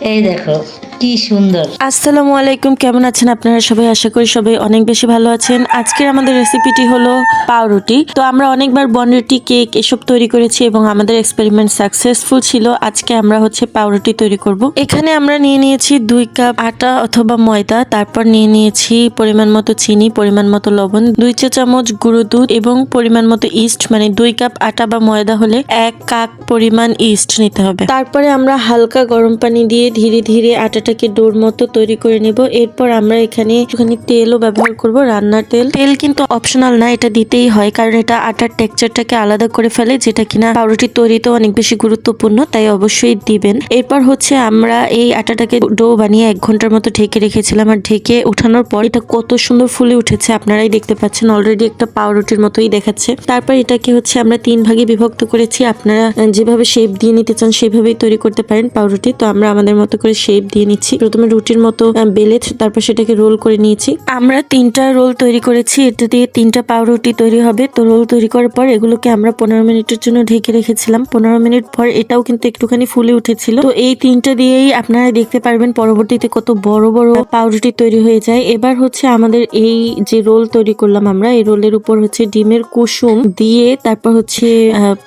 এই দেখো। কি সুন্দর। আসসালামু আলাইকুম, কেমন আছেন আপনারা সবাই? আশা করি সবাই অনেক বেশি ভালো আছেন। আজকের আমাদের রেসিপিটি হলো পাউরুটি। তো আমরা অনেকবার বনরুটি কেক এসব তৈরি করেছি এবং আমাদের এক্সপেরিমেন্ট সাকসেসফুল ছিল। আজকে আমরা হচ্ছে পাউরুটি তৈরি করব। এখানে আমরা নিয়ে নিয়েছি দুই কাপ আটা অথবা ময়দা, তারপর নিয়ে নিয়েছি পরিমাণ মতো চিনি, পরিমাণ মতো লবণ, দুই চা চামচ গুঁড়ো দুধ এবং পরিমাণ মতো ইস্ট মানে দুই কাপ আটা বা ময়দা হলে এক কাপ পরিমাণ ইস্ট নিতে হবে। তারপরে আমরা হালকা গরম পানি দিয়ে ধীরে ধীরে আটাটাকে ডোর মতো তৈরি করে নেব। এরপর আমরা এখানে একটুখানি তেলও ব্যবহার করব, রান্নার তেল। তেল কিন্তু অপশনাল না, এটা দিতেই হয়, কারণ এটা আটার টেক্সচারটাকে আলাদা করে ফেলে, যেটা কিনা পাউরুটি তৈরিতে অনেক বেশি গুরুত্বপূর্ণ, তাই অবশ্যই দিবেন। এরপর হচ্ছে আমরা এই আটাটাকে ডো বানিয়ে এক ঘণ্টার মতো ঢেকে রেখেছিলাম, আর ঢেকে উঠানোর পর এটা কত সুন্দর ফুলে উঠেছে, আপনারাই দেখতে পাচ্ছেন অলরেডি একটা পাউরুটির মতোই দেখাচ্ছে। তারপর এটাকে হচ্ছে আমরা তিন ভাগে বিভক্ত করেছি, আপনারা যেভাবে শেপ দিয়ে নিতে চান, সেভাবেই তৈরি করতে পারেন পাউরুটি। তো আমরা আমাদের মতো করে শেপ দিয়ে নিচ্ছি প্রথমে রুটির মতো বেলে তারপর সেটাকে রোল করে নিয়েছি। আমরা তিনটা রোল তৈরি করেছি। এটা দিয়ে তিনটা পাউরুটি তৈরি হবে। তো রোল তৈরি করার পর এগুলোকে আমরা পনেরো মিনিটের জন্য ঢেকে রেখেছিলাম। পনেরো মিনিট পর এটাও কিন্তু একটুখানি ফুলে উঠেছিল। তো এই তিনটা দিয়েই আপনারা দেখতে পারবেন পরবর্তীতে কত বড় বড় পাউরুটি তৈরি হয়ে যায়। এবার হচ্ছে আমাদের এই যে রোল তৈরি করলাম আমরা, এই রোলের উপর হচ্ছে ডিমের কুসুম দিয়ে তারপর হচ্ছে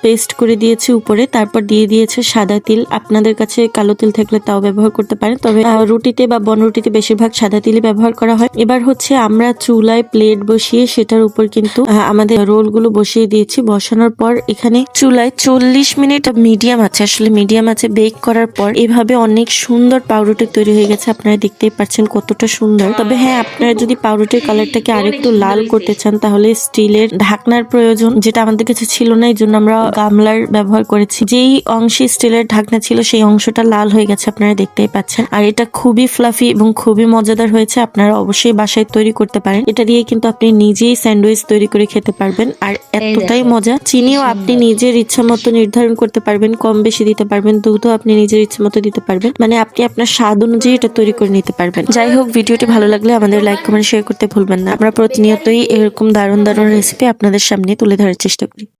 পেস্ট করে দিয়েছে উপরে। তারপর দিয়ে দিয়েছে সাদা তিল। আপনাদের কাছে কালো তিল থাকলে তাও ব্যবহার করতে পারেন। তবে রুটিতে বা বনরুটিতে বেশিরভাগ সাদা তিলই ব্যবহার করা হয়। এবার হচ্ছে আমরা চুলায় প্লেট বসিয়ে সেটার উপর কিন্তু আমাদের রোলগুলো বসিয়ে দিয়েছি। বসানোর পর এখানে চুলায় চল্লিশ মিনিট মিডিয়াম আছে। আসলে মিডিয়াম আছে বেক করার পর এভাবে অনেক সুন্দর পাউরুটি তৈরি হয়ে গেছে। আপনারা দেখতেই পাচ্ছেন কতটা সুন্দর। তবে হ্যাঁ আপনারা যদি পাউরুটির কালারটাকে আরেকটু লাল করতে চান, তাহলে স্টিলের ঢাকনার প্রয়োজন, যেটা আমাদের কাছে ছিল না এই জন্য আমরা গামলার ব্যবহার করেছি। যেই অংশে স্টিলের ঢাকনা ছিল, সেই অংশটা লাল হয়ে গেছে, আপনারা দেখতেই পাচ্ছেন। আর এটা খুবই ফ্লাফি এবং খুবই মজাদার হয়েছে। আপনারা অবশ্যই বাসায় তৈরি করতে পারেন। এটা দিয়ে কিন্তু আপনি নিজেই স্যান্ডউইচ তৈরি করে খেতে পারবেন। আর এতটাই মজা চিনিও আপনি নিজের ইচ্ছা মতো নির্ধারণ করতে পারবেন কম বেশি দিতে পারবেন দুধও আপনি নিজের ইচ্ছা মতো দিতে পারবেন। মানে আপনি আপনার স্বাদ অনুযায়ী এটা তৈরি করে নিতে পারবেন। যাই হোক ভিডিওটি ভালো লাগলে আমাদের লাইক কমেন্ট শেয়ার করতে ভুলবেন না। আমরা প্রতিনিয়তই এরকম দারুণ দারুণ রেসিপি আপনাদের সামনে তুলে ধরার চেষ্টা করি।